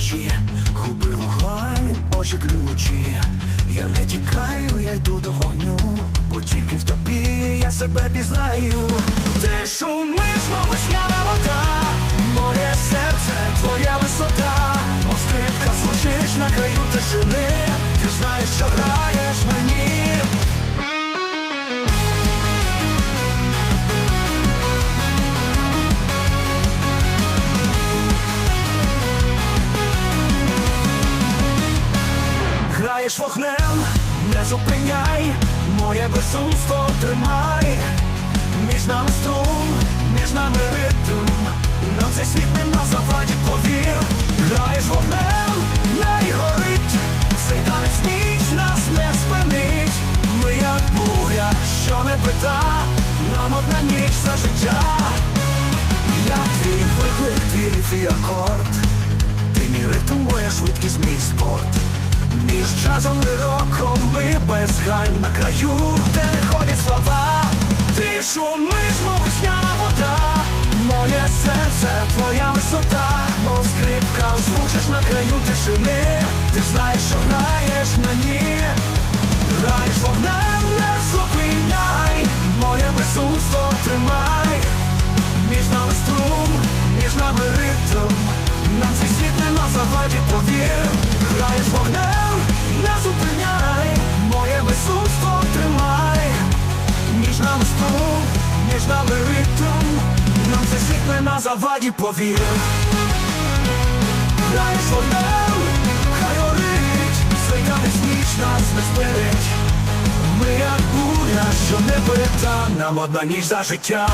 вночі, губи вогонь, очі ключі. Я не тікаю, я йду до вогню, бо тільки в тобі я себе пізнаю. Ти шумиш, мов весняна вода, моє серце, твоя висота, мов скрипка звучиш на краю тишини, ти знаєш, що граєш мені. Граєш вогнем, не зупиняй, моє безумство тримай, між нами струм, між нами ритм, нам цей світ не на заваді повір, граєш вогнем, не горить, цей танець ніч нас не спинить, ми як буря, що не пита, нам одна ніч за життя, я твій виклик, твій твій акорд, Часом і роком ми безгань на краю, де не ходять слова. Ти шумиш, мов весняна вода, моє серце, твоя висота, мов скрипка, звучиш на краю тишини, ти знаєш, що граєш ній, граєш вогнем, не зупиняй, моє безумство тримай, між нами струм, нами ритм, нам цей світ не на заваді повір. Граєш вогнем, хай горить, танець ніч нас не спинить. Ми як буря, що не пита, нам одна ніч за життя.